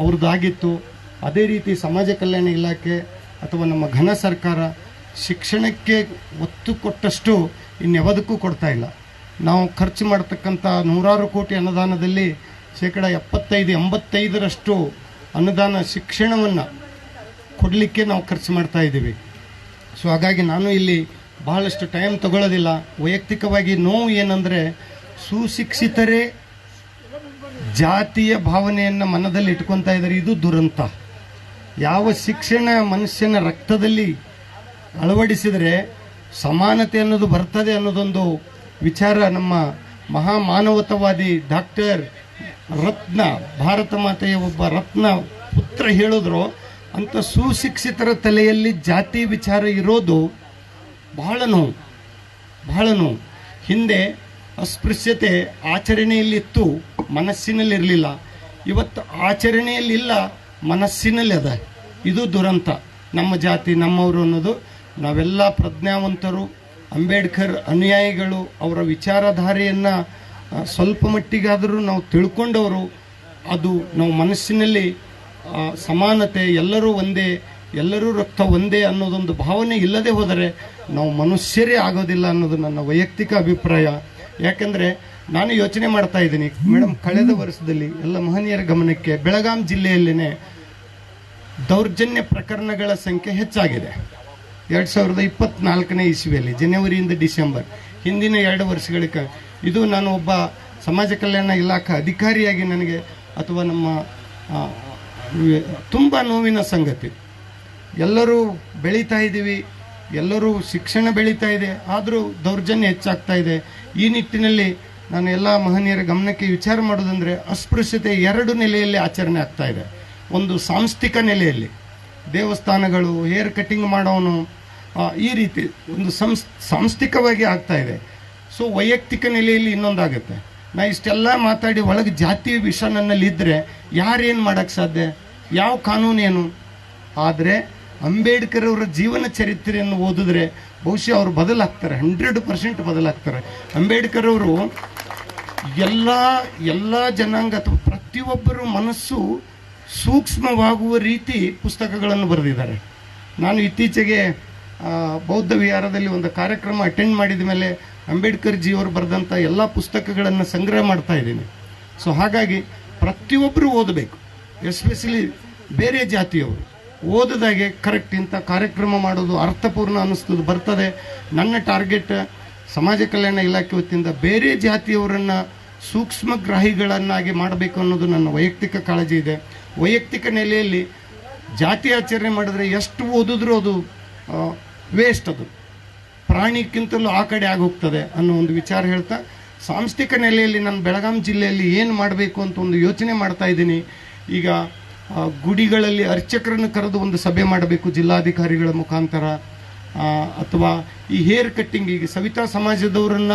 ಅವ್ರದ್ದಾಗಿತ್ತು. ಅದೇ ರೀತಿ ಸಮಾಜ ಕಲ್ಯಾಣ ಇಲಾಖೆ ಅಥವಾ ನಮ್ಮ ಘನ ಸರ್ಕಾರ ಶಿಕ್ಷಣಕ್ಕೆ ಒತ್ತು ಕೊಟ್ಟಷ್ಟು ಇನ್ಯಾವುದಕ್ಕೂ ಕೊಡ್ತಾ ಇಲ್ಲ. ನಾವು ಖರ್ಚು ಮಾಡ್ತಕ್ಕಂಥ ನೂರಾರು ಕೋಟಿ ಅನುದಾನದಲ್ಲಿ ಶೇಕಡ ಎಪ್ಪತ್ತೈದು, ಎಂಬತ್ತೈದರಷ್ಟು ಅನುದಾನ ಶಿಕ್ಷಣವನ್ನು ಕೊಡಲಿಕ್ಕೆ ನಾವು ಖರ್ಚು ಮಾಡ್ತಾ ಇದ್ದೀವಿ. ಸೊ ಹಾಗಾಗಿ ನಾನು ಇಲ್ಲಿ ಬಹಳಷ್ಟು ಟೈಮ್ ತಗೊಳ್ಳೋದಿಲ್ಲ. ವೈಯಕ್ತಿಕವಾಗಿ ನೋವು ಏನಂದರೆ, ಸುಶಿಕ್ಷಿತರೇ ಜಾತಿಯ ಭಾವನೆಯನ್ನು ಮನದಲ್ಲಿ ಇಟ್ಕೊತಾ ಇದ್ದಾರೆ. ಇದು ದುರಂತ. ಯಾವ ಶಿಕ್ಷಣ ಮನುಷ್ಯನ ರಕ್ತದಲ್ಲಿ ಅಳವಡಿಸಿದರೆ ಸಮಾನತೆ ಅನ್ನೋದು ಬರ್ತದೆ ಅನ್ನೋದೊಂದು ವಿಚಾರ ನಮ್ಮ ಮಹಾ ಮಾನವತವಾದಿ ಡಾಕ್ಟರ್ ರತ್ನ, ಭಾರತ ಮಾತೆಯ ಒಬ್ಬ ರತ್ನ ಪುತ್ರ ಹೇಳಿದ್ರು. ಅಂತ ಸುಶಿಕ್ಷಿತರ ತಲೆಯಲ್ಲಿ ಜಾತಿ ವಿಚಾರ ಇರೋದು ಬಹಳ ನೋವು ಬಹಳ ನೋವು. ಹಿಂದೆ ಅಸ್ಪೃಶ್ಯತೆ ಆಚರಣೆಯಲ್ಲಿತ್ತು, ಮನಸ್ಸಿನಲ್ಲಿರಲಿಲ್ಲ. ಇವತ್ತು ಆಚರಣೆಯಲ್ಲಿಲ್ಲ ಮನಸ್ಸಿನಲ್ಲಿ ಅದ ಇದು ದುರಂತ. ನಮ್ಮ ಜಾತಿ, ನಮ್ಮವರು ಅನ್ನೋದು ನಾವೆಲ್ಲ ಪ್ರಜ್ಞಾವಂತರು, ಅಂಬೇಡ್ಕರ್ ಅನುಯಾಯಿಗಳು, ಅವರ ವಿಚಾರಧಾರೆಯನ್ನು ಸ್ವಲ್ಪ ಮಟ್ಟಿಗಾದರೂ ನಾವು ತಿಳ್ಕೊಂಡವರು, ಅದು ನಾವು ಮನಸ್ಸಿನಲ್ಲಿ ಸಮಾನತೆ ಎಲ್ಲರೂ ಒಂದೇ, ಎಲ್ಲರೂ ರಕ್ತ ಒಂದೇ ಅನ್ನೋದೊಂದು ಭಾವನೆ ಇಲ್ಲದೆ ಹೋದರೆ ನಾವು ಮನುಷ್ಯರೇ ಆಗೋದಿಲ್ಲ ಅನ್ನೋದು ನನ್ನ ವೈಯಕ್ತಿಕ ಅಭಿಪ್ರಾಯ. ಯಾಕೆಂದರೆ ನಾನು ಯೋಚನೆ ಮಾಡ್ತಾ ಇದ್ದೀನಿ. ಮೇಡಮ್ ಕಳೆದ ವರ್ಷದಲ್ಲಿ ಎಲ್ಲ ಮಹನೀಯರ ಗಮನಕ್ಕೆ ಬೆಳಗಾಂ ಜಿಲ್ಲೆಯಲ್ಲೇ ದೌರ್ಜನ್ಯ ಪ್ರಕರಣಗಳ ಸಂಖ್ಯೆ ಹೆಚ್ಚಾಗಿದೆ. ಎರಡು ಸಾವಿರದ ಇಪ್ಪತ್ನಾಲ್ಕನೇ ಇಸ್ವಿಯಲ್ಲಿ, ಜನವರಿಯಿಂದ ಡಿಸೆಂಬರ್, ಹಿಂದಿನ ಎರಡು ವರ್ಷಗಳಿಗೆ ಇದು ನಾನು ಒಬ್ಬ ಸಮಾಜ ಕಲ್ಯಾಣ ಇಲಾಖಾ ಅಧಿಕಾರಿಯಾಗಿ ನನಗೆ, ಅಥವಾ ನಮ್ಮ ತುಂಬ ನೋವಿನ ಸಂಗತಿ. ಎಲ್ಲರೂ ಬೆಳೀತಾ ಇದ್ದೀವಿ, ಎಲ್ಲರೂ ಶಿಕ್ಷಣ ಬೆಳೀತಾ ಇದೆ, ಆದರೂ ದೌರ್ಜನ್ಯ ಹೆಚ್ಚಾಗ್ತಾ ಇದೆ. ಈ ನಿಟ್ಟಿನಲ್ಲಿ ನಾನು ಎಲ್ಲ ಮಹನೀಯರ ಗಮನಕ್ಕೆ ವಿಚಾರ ಮಾಡೋದಂದರೆ ಅಸ್ಪೃಶ್ಯತೆ ಎರಡು ನೆಲೆಯಲ್ಲಿ ಆಚರಣೆ ಆಗ್ತಾ ಇದೆ. ಒಂದು ಸಾಂಸ್ಥಿಕ ನೆಲೆಯಲ್ಲಿ. ದೇವಸ್ಥಾನಗಳು, ಹೇರ್ ಕಟಿಂಗ್ ಮಾಡೋನು ಈ ರೀತಿ ಒಂದು ಸಂಸ್, ಸಾಂಸ್ಥಿಕವಾಗಿ ಆಗ್ತಾ ಇದೆ. ಸೊ, ವೈಯಕ್ತಿಕ ನೆಲೆಯಲ್ಲಿ ಇನ್ನೊಂದಾಗುತ್ತೆ. ನಾ ಇಷ್ಟೆಲ್ಲ ಮಾತಾಡಿ ಒಳಗೆ ಜಾತಿ ವಿಷ ನನ್ನಲ್ಲಿ ಇದ್ದರೆ ಯಾರೇನು ಮಾಡೋಕ್ಕೆ ಸಾಧ್ಯ? ಯಾವ ಕಾನೂನೇನು? ಆದರೆ ಅಂಬೇಡ್ಕರ್ ಅವರ ಜೀವನ ಚರಿತ್ರೆಯನ್ನು ಓದಿದ್ರೆ ಬಹುಶಃ ಅವರು ಬದಲಾಗ್ತಾರೆ ಹಂಡ್ರೆಡ್ ಪರ್ಸೆಂಟ್ ಬದಲಾಗ್ತಾರೆ. ಅಂಬೇಡ್ಕರ್ ಅವರು ಎಲ್ಲ ಎಲ್ಲ ಜನಾಂಗ ಅಥವಾ ಪ್ರತಿಯೊಬ್ಬರ ಮನಸ್ಸು ಸೂಕ್ಷ್ಮವಾಗುವ ರೀತಿ ಪುಸ್ತಕಗಳನ್ನು ಬರೆದಿದ್ದಾರೆ. ನಾನು ಇತ್ತೀಚೆಗೆ ಬೌದ್ಧ ವಿಹಾರದಲ್ಲಿ ಒಂದು ಕಾರ್ಯಕ್ರಮ ಅಟೆಂಡ್ ಮಾಡಿದ ಮೇಲೆ ಅಂಬೇಡ್ಕರ್ ಜಿಯವರು ಬರೆದಂಥ ಎಲ್ಲ ಪುಸ್ತಕಗಳನ್ನು ಸಂಗ್ರಹ ಮಾಡ್ತಾ ಇದ್ದೀನಿ. ಸೊ ಹಾಗಾಗಿ ಪ್ರತಿಯೊಬ್ಬರು ಓದಬೇಕು. ಎಸ್ಪೆಷಲಿ ಬೇರೆ ಜಾತಿಯವರು. ಓದದಾಗೆ ಕರೆಕ್ಟ್ ಇಂಥ ಕಾರ್ಯಕ್ರಮ ಮಾಡೋದು ಅರ್ಥಪೂರ್ಣ ಅನ್ನಿಸ್ತದೆ, ಬರ್ತದೆ. ನನ್ನ ಟಾರ್ಗೆಟ್ ಸಮಾಜ ಕಲ್ಯಾಣ ಇಲಾಖೆ ವತಿಯಿಂದ ಬೇರೆ ಜಾತಿಯವರನ್ನು ಸೂಕ್ಷ್ಮಗ್ರಾಹಿಗಳನ್ನಾಗಿ ಮಾಡಬೇಕು ಅನ್ನೋದು ನನ್ನ ವೈಯಕ್ತಿಕ ಕಾಳಜಿ ಇದೆ. ವೈಯಕ್ತಿಕ ನೆಲೆಯಲ್ಲಿ ಜಾತಿ ಆಚರಣೆ ಮಾಡಿದ್ರೆ ಎಷ್ಟು ಓದಿದ್ರೂ ಅದು ವೇಸ್ಟ್ ಅದು. ಪ್ರಾಣಿಕ್ಕಿಂತಲೂ ಆ ಕಡೆ ಆಗೋಗ್ತದೆ ಅನ್ನೋ ಒಂದು ವಿಚಾರ ಹೇಳ್ತಾ, ಸಾಂಸ್ಥಿಕ ನೆಲೆಯಲ್ಲಿ ನಾನು ಬೆಳಗಾಂ ಜಿಲ್ಲೆಯಲ್ಲಿ ಏನು ಮಾಡಬೇಕು ಅಂತ ಒಂದು ಯೋಚನೆ ಮಾಡ್ತಾ ಇದ್ದೀನಿ. ಈಗ ಗುಡಿಗಳಲ್ಲಿ ಅರ್ಚಕರನ್ನು ಕರೆದು ಒಂದು ಸಭೆ ಮಾಡಬೇಕು ಜಿಲ್ಲಾಧಿಕಾರಿಗಳ ಮುಖಾಂತರ ಅಥವಾ ಈ ಹೇರ್ ಕಟ್ಟಿಂಗ್, ಈಗ ಸವಿತಾ ಸಮಾಜದವರನ್ನ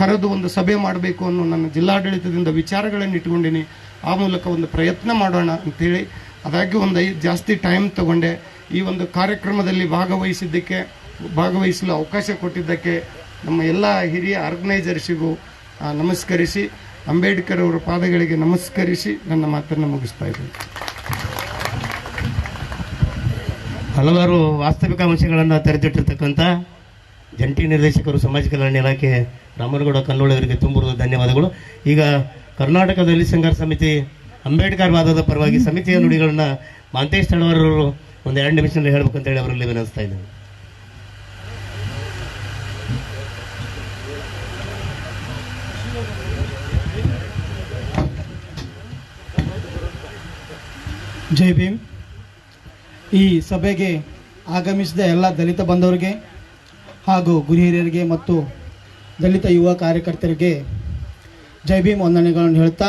ಕರೆದು ಒಂದು ಸಭೆ ಮಾಡಬೇಕು ಅನ್ನೋ ನನ್ನ ಜಿಲ್ಲಾಡಳಿತದಿಂದ ವಿಚಾರಗಳನ್ನು ಇಟ್ಕೊಂಡಿನಿ. ಆ ಮೂಲಕ ಒಂದು ಪ್ರಯತ್ನ ಮಾಡೋಣ ಅಂತೇಳಿ ಅದಾಗಿ ಒಂದು ಐದು ಜಾಸ್ತಿ ಟೈಮ್ ತಗೊಂಡೆ. ಈ ಒಂದು ಕಾರ್ಯಕ್ರಮದಲ್ಲಿ ಭಾಗವಹಿಸಿದ್ದಕ್ಕೆ ಭಾಗವಹಿಸಲು ಅವಕಾಶ ಕೊಟ್ಟಿದ್ದಕ್ಕೆ ನಮ್ಮ ಎಲ್ಲ ಹಿರಿಯ ಆರ್ಗನೈಸರ್ಸಿಗೂ ನಮಸ್ಕರಿಸಿ, ಅಂಬೇಡ್ಕರ್ ಅವರ ಪಾದಗಳಿಗೆ ನಮಸ್ಕರಿಸಿ ನನ್ನ ಮಾತನ್ನು ಮುಗಿಸ್ತಾ ಇದ್ದೀನಿ.
ಹಲವಾರು ವಾಸ್ತವಿಕ ಅಂಶಗಳನ್ನು ತೆರೆದಿಟ್ಟಿರ್ತಕ್ಕಂಥ ಜಂಟಿ ನಿರ್ದೇಶಕರು, ಸಮಾಜ ಕಲ್ಯಾಣ ಇಲಾಖೆ, ರಾಮನಗೌಡ ಕನ್ನೋಳಿ ತುಂಬಿರುವ ಧನ್ಯವಾದಗಳು. ಈಗ ಕರ್ನಾಟಕ ದಲಿತ ಸಂಘರ್ಷ ಸಮಿತಿ, ಅಂಬೇಡ್ಕರ್ ವಾದದ ಪರವಾಗಿ ಸಮಿತಿಯ ನುಡಿಗಳನ್ನ ಮಾಂತೇಶ್ ತಳವಾರರು ಒಂದು ಎರಡು ನಿಮಿಷದಲ್ಲಿ ಹೇಳಬೇಕಂತೇಳಿ ಅವರಲ್ಲಿ ವಿನಂತಿಸ್ತಾ ಇದ್ದೇನೆ.
ಜೈ ಭೀಮ್. ಈ ಸಭೆಗೆ ಆಗಮಿಸಿದ ಎಲ್ಲ ದಲಿತ ಬಂಧವರಿಗೆ ಹಾಗೂ ಗುರು ಹಿರಿಯರಿಗೆ ಮತ್ತು ದಲಿತ ಯುವ ಕಾರ್ಯಕರ್ತರಿಗೆ ಜೈ ಭೀಮ್ ವಂದನೆಗಳನ್ನು ಹೇಳ್ತಾ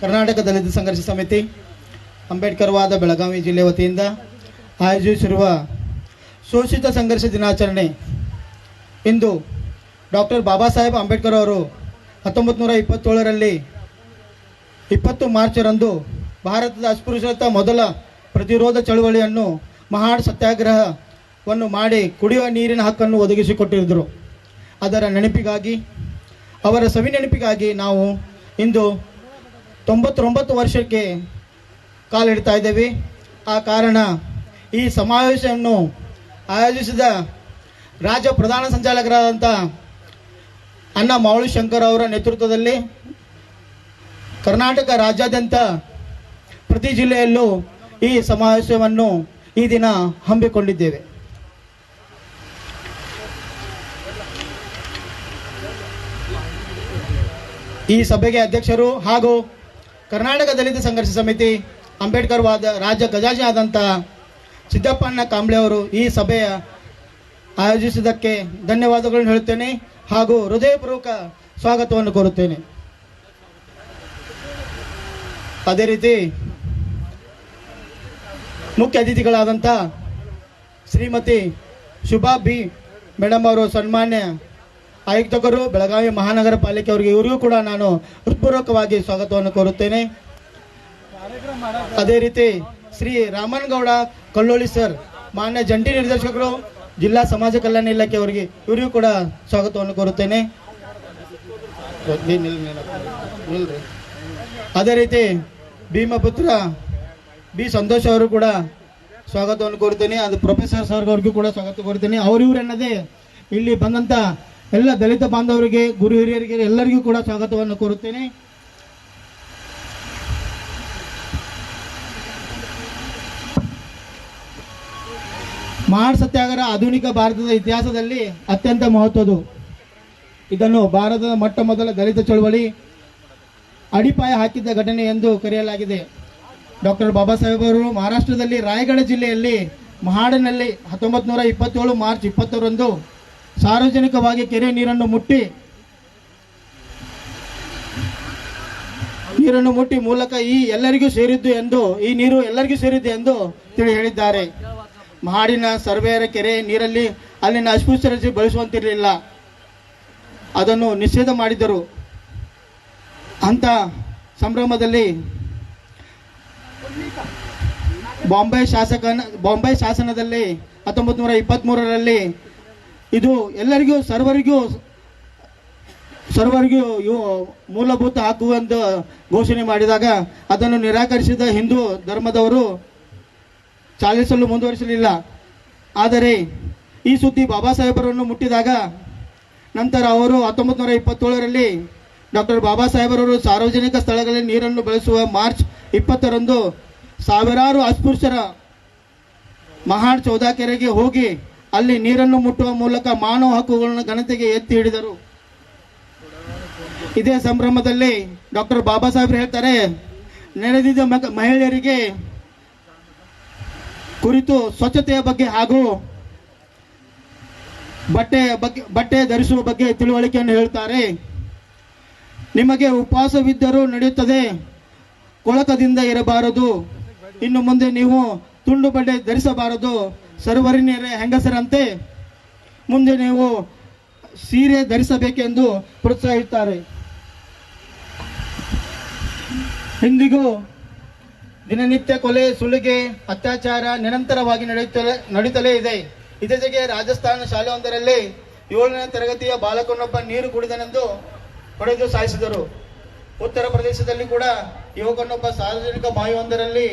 ಕರ್ನಾಟಕ ದಲಿತ ಸಂಘರ್ಷ ಸಮಿತಿ ಅಂಬೇಡ್ಕರ್ವಾದ ಬೆಳಗಾವಿ ಜಿಲ್ಲೆ ವತಿಯಿಂದ ಆಯೋಜಿಸಿರುವ ಶೋಷಿತ ಸಂಘರ್ಷ ದಿನಾಚರಣೆ ಇಂದು ಡಾಕ್ಟರ್ ಬಾಬಾ ಸಾಹೇಬ್ ಅಂಬೇಡ್ಕರ್ ಅವರು ಹತ್ತೊಂಬತ್ತು ನೂರ ಇಪ್ಪತ್ತೇಳರಲ್ಲಿ ಇಪ್ಪತ್ತು ಮಾರ್ಚರಂದು ಭಾರತದ ಅಸ್ಪೃಶ್ಯತ ಮೊದಲ ಪ್ರತಿರೋಧ ಚಳವಳಿಯನ್ನು ಮಹಾಡ್ ಸತ್ಯಾಗ್ರಹವನ್ನು ಮಾಡಿ ಕುಡಿಯುವ ನೀರಿನ ಹಕ್ಕನ್ನು ಒದಗಿಸಿಕೊಟ್ಟಿದ್ದರು. ಅದರ ನೆನಪಿಗಾಗಿ, ಅವರ ಸವಿ ನೆನಪಿಗಾಗಿ ನಾವು ಇಂದು ತೊಂಬತ್ತೊಂಬತ್ತು ವರ್ಷಕ್ಕೆ ಕಾಲಿಡ್ತಾ ಇದ್ದೇವೆ. ಆ ಕಾರಣ ಈ ಸಮಾವೇಶವನ್ನು ಆಯೋಜಿಸಿದ ರಾಜ್ಯ ಪ್ರಧಾನ ಸಂಚಾಲಕರಾದಂಥ ಅಣ್ಣ ಮಾವಳಿ ಶಂಕರ್ ಅವರ ನೇತೃತ್ವದಲ್ಲಿ ಕರ್ನಾಟಕ ರಾಜ್ಯಾದ್ಯಂತ ಪ್ರತಿ ಜಿಲ್ಲೆಯಲ್ಲೂ ಈ ಸಮಾವೇಶವನ್ನು ಈ ದಿನ ಹಮ್ಮಿಕೊಂಡಿದ್ದೇವೆ. ಈ ಸಭೆಗೆ ಅಧ್ಯಕ್ಷರು ಹಾಗೂ ಕರ್ನಾಟಕ ದಲಿತ ಸಂಘರ್ಷ ಸಮಿತಿ, ಅಂಬೇಡ್ಕರ್ ವಾದ, ರಾಜ್ಯ ಗಜಾಜಿ ಆದಂಥ ಸಿದ್ದಪ್ಪಣ್ಣ ಕಾಂಬ್ಳೆ ಅವರು ಈ ಸಭೆಯ ಆಯೋಜಿಸಿದ್ದಕ್ಕೆ ಧನ್ಯವಾದಗಳನ್ನು ಹೇಳುತ್ತೇನೆ ಹಾಗೂ ಹೃದಯಪೂರ್ವಕ ಸ್ವಾಗತವನ್ನು ಕೋರುತ್ತೇನೆ. ಅದೇ ರೀತಿ ಮುಖ್ಯ ಅತಿಥಿಗಳಾದಂಥ ಶ್ರೀಮತಿ ಶುಭಾ ಬಿ ಮೇಡಮ್ ಅವರು ಸನ್ಮಾನ್ಯ ಆಯುಕ್ತಕರು ಬೆಳಗಾವಿ ಮಹಾನಗರ ಪಾಲಿಕೆ ಅವರಿಗೆ ಇವರಿಗೂ ಕೂಡ ನಾನು ಹೃತ್ಪೂರ್ವಕವಾಗಿ ಸ್ವಾಗತವನ್ನು ಕೋರುತ್ತೇನೆ. ಅದೇ ರೀತಿ ಶ್ರೀ ರಾಮನ್ಗೌಡ ಕಲ್ಲೋಳಿ ಸರ್ ಮಾನ್ಯ ಜಂಟಿ ನಿರ್ದೇಶಕರು ಜಿಲ್ಲಾ ಸಮಾಜ ಕಲ್ಯಾಣ ಇಲಾಖೆ ಅವರಿಗೆ ಇವರಿಗೂ ಕೂಡ ಸ್ವಾಗತವನ್ನು ಕೋರುತ್ತೇನೆ. ಅದೇ ರೀತಿ ಭೀಮಪುತ್ರ ಬಿ ಸಂತೋಷ್ ಅವರು ಕೂಡ ಸ್ವಾಗತವನ್ನು ಕೋರ್ತೀನಿ ಅದು ಪ್ರೊಫೆಸರ್ ಸರ್ ಅವ್ರಿಗೂ ಕೂಡ ಸ್ವಾಗತ ಕೋರುತ್ತೇನೆ. ಅವರಿವರನ್ನದೇ ಇಲ್ಲಿ ಬಂದಂಥ ಎಲ್ಲ ದಲಿತ ಬಾಂಧವರಿಗೆ, ಗುರು ಹಿರಿಯರಿಗೆ, ಎಲ್ಲರಿಗೂ ಕೂಡ ಸ್ವಾಗತವನ್ನು ಕೋರುತ್ತೇನೆ. ಮಹಾನ್ ಸತ್ಯಾಗ್ರಹ ಆಧುನಿಕ ಭಾರತದ ಇತಿಹಾಸದಲ್ಲಿ ಅತ್ಯಂತ ಮಹತ್ವದ್ದು. ಇದನ್ನು ಭಾರತದ ಮೊಟ್ಟ ಮೊದಲ ದಲಿತ ಚಳುವಳಿ ಅಡಿಪಾಯ ಹಾಕಿದ್ದ ಘಟನೆ ಎಂದು ಕರೆಯಲಾಗಿದೆ. ಡಾಕ್ಟರ್ ಬಾಬಾ ಸಾಹೇಬ್ ಅವರು ಮಹಾರಾಷ್ಟ್ರದಲ್ಲಿ ರಾಯಗಢ ಜಿಲ್ಲೆಯಲ್ಲಿ ಮಹಾಡಿನಲ್ಲಿ ಹತ್ತೊಂಬತ್ತು ನೂರ ಇಪ್ಪತ್ತೇಳು ಮಾರ್ಚ್ ಇಪ್ಪತ್ತರಂದು ಸಾರ್ವಜನಿಕವಾಗಿ ಕೆರೆ ನೀರನ್ನು ಮುಟ್ಟಿ ನೀರನ್ನು ಮುಟ್ಟಿ ಮೂಲಕ ಈ ಎಲ್ಲರಿಗೂ ಸೇರಿದ್ದು ಎಂದು, ಈ ನೀರು ಎಲ್ಲರಿಗೂ ಸೇರಿದ್ದು ಎಂದು ತಿಳಿ ಹೇಳಿದ್ದಾರೆ. ಮಹಾಡಿನ ಸರ್ವೇಯರ ಕೆರೆ ನೀರಲ್ಲಿ ಅಲ್ಲಿನ ಅಸ್ಪೃಶ್ಯರಸಿ ಬಳಸುವಂತಿರಲಿಲ್ಲ. ಅದನ್ನು ನಿಷೇಧ ಮಾಡಿದರು ಅಂತ ಸಂಭ್ರಮದಲ್ಲಿ ಬಾಂಬೆ ಶಾಸಕನ, ಬಾಂಬೆ ಶಾಸನದಲ್ಲಿ ಹತ್ತೊಂಬತ್ತು ನೂರ ಇಪ್ಪತ್ತ್ಮೂರರಲ್ಲಿ ಇದು ಎಲ್ಲರಿಗೂ, ಸರ್ವರಿಗೂ ಸರ್ವರಿಗೂ ಇವು ಮೂಲಭೂತ ಹಕ್ಕು ಎಂದು ಘೋಷಣೆ ಮಾಡಿದಾಗ ಅದನ್ನು ನಿರಾಕರಿಸಿದ ಹಿಂದೂ ಧರ್ಮದವರು ಚಾಲಿಸಲು ಮುಂದುವರಿಸಲಿಲ್ಲ. ಆದರೆ ಈ ಸುದ್ದಿ ಬಾಬಾ ಸಾಹೇಬರನ್ನು ಮುಟ್ಟಿದಾಗ ನಂತರ ಅವರು ಹತ್ತೊಂಬತ್ತು ನೂರ ಇಪ್ಪತ್ತೇಳರಲ್ಲಿ ಡಾಕ್ಟರ್ ಬಾಬಾ ಸಾಹೇಬರವರು ಸಾರ್ವಜನಿಕ ಸ್ಥಳಗಳಲ್ಲಿ ನೀರನ್ನು ಬಳಸುವ ಮಾರ್ಚ್ ಇಪ್ಪತ್ತರಂದು ಸಾವಿರಾರು ಅಸ್ಪೃಶ್ಯರ ಮಹಾನ್ ಚೌದಾಕೆರೆಗೆ ಹೋಗಿ ಅಲ್ಲಿ ನೀರನ್ನು ಮುಟ್ಟುವ ಮೂಲಕ ಮಾನವ ಹಕ್ಕುಗಳನ್ನು ಘನತೆಗೆ ಎತ್ತಿ ಹಿಡಿದರು. ಇದೇ ಸಂಭ್ರಮದಲ್ಲಿ ಡಾಕ್ಟರ್ ಬಾಬಾ ಸಾಹೇಬ್ರು ಹೇಳ್ತಾರೆ, ನೆರೆದಿದ್ದ ಮಹಿಳೆಯರಿಗೆ ಕುರಿತು ಸ್ವಚ್ಛತೆಯ ಬಗ್ಗೆ ಹಾಗೂ ಬಟ್ಟೆ ಬಗ್ಗೆ, ಬಟ್ಟೆ ಧರಿಸುವ ಬಗ್ಗೆ ತಿಳುವಳಿಕೆಯನ್ನು ಹೇಳ್ತಾರೆ. ನಿಮಗೆ ಉಪವಾಸವಿದ್ದರೂ ನಡೆಯುತ್ತದೆ, ಕೊಳಕದಿಂದ ಇರಬಾರದು. ಇನ್ನು ಮುಂದೆ ನೀವು ತುಂಡು ಬಟ್ಟೆ ಧರಿಸಬಾರದು. ಸರ್ವರಿನೇರೆ ಹೆಂಗಸರಂತೆ, ಮುಂದೆ ನೀವು ಸೀರೆ ಧರಿಸಬೇಕೆಂದು ಪ್ರೋತ್ಸಾಹಿಸುತ್ತಾರೆ. ಇಂದಿಗೂ ದಿನನಿತ್ಯ ಕೊಲೆ, ಸುಲಿಗೆ, ಅತ್ಯಾಚಾರ ನಿರಂತರವಾಗಿ ನಡೆಯುತ್ತಲೇ, ನಡೀತಲೇ ಇದೆ. ಇತ್ತೀಚೆಗೆ ರಾಜಸ್ಥಾನ ಶಾಲೆಯೊಂದರಲ್ಲಿ ಏಳನೇ ತರಗತಿಯ ಬಾಲಕನೊಬ್ಬ ನೀರು ಕುಡಿದನೆಂದು ಹೊಡೆದು ಸಾಯಿಸಿದರು. ಉತ್ತರ ಪ್ರದೇಶದಲ್ಲಿ ಕೂಡ ಯುವಕನೊಬ್ಬ ಸಾರ್ವಜನಿಕ ಬಾವಿಯೊಂದರಲ್ಲಿ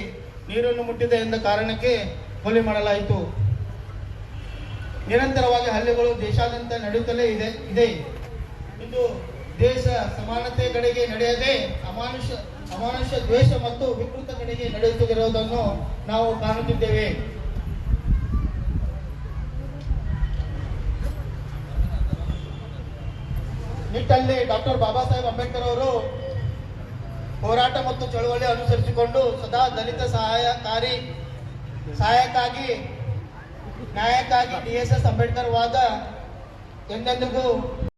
ನೀರನ್ನು ಮುಟ್ಟಿದೆ ಎಂದ ಕಾರಣಕ್ಕೆ ಕೊಲೆ ಮಾಡಲಾಯಿತು. ನಿರಂತರವಾಗಿ ಹಲ್ಲೆಗಳು ದೇಶಾದ್ಯಂತ ನಡೆಯುತ್ತಲೇ ಇದೆ ಇದೆ. ಇಂದು ದೇಶ ಸಮಾನತೆ ಕಡೆಗೆ ನಡೆಯದೆ ಅಮಾನುಷ ಅಮಾನುಷ ದ್ವೇಷ ಮತ್ತು ವಿಕೃತ ಕಡೆಗೆ ನಡೆಯುತ್ತಿರುವುದನ್ನು ನಾವು ಕಾಣುತ್ತಿದ್ದೇವೆ. ನಿಟ್ಟಲ್ಲಿ ಡಾಕ್ಟರ್ ಬಾಬಾ ಸಾಹೇಬ್ ಅಂಬೇಡ್ಕರ್ ಅವರು ಹೋರಾಟ ಮತ್ತು ಚಳವಳಿ ಅನುಸರಿಸಿಕೊಂಡು ಸದಾ ದಲಿತ ಸಹಾಯಕಾರಿ, ಸಹಾಯಕ್ಕಾಗಿ, ನ್ಯಾಯಕ್ಕಾಗಿ ಡಿ ಎಸ್ ಎಸ್ ಅಂಬೇಡ್ಕರ್ ವಾದ ಎಂದೆಂದಿಗೂ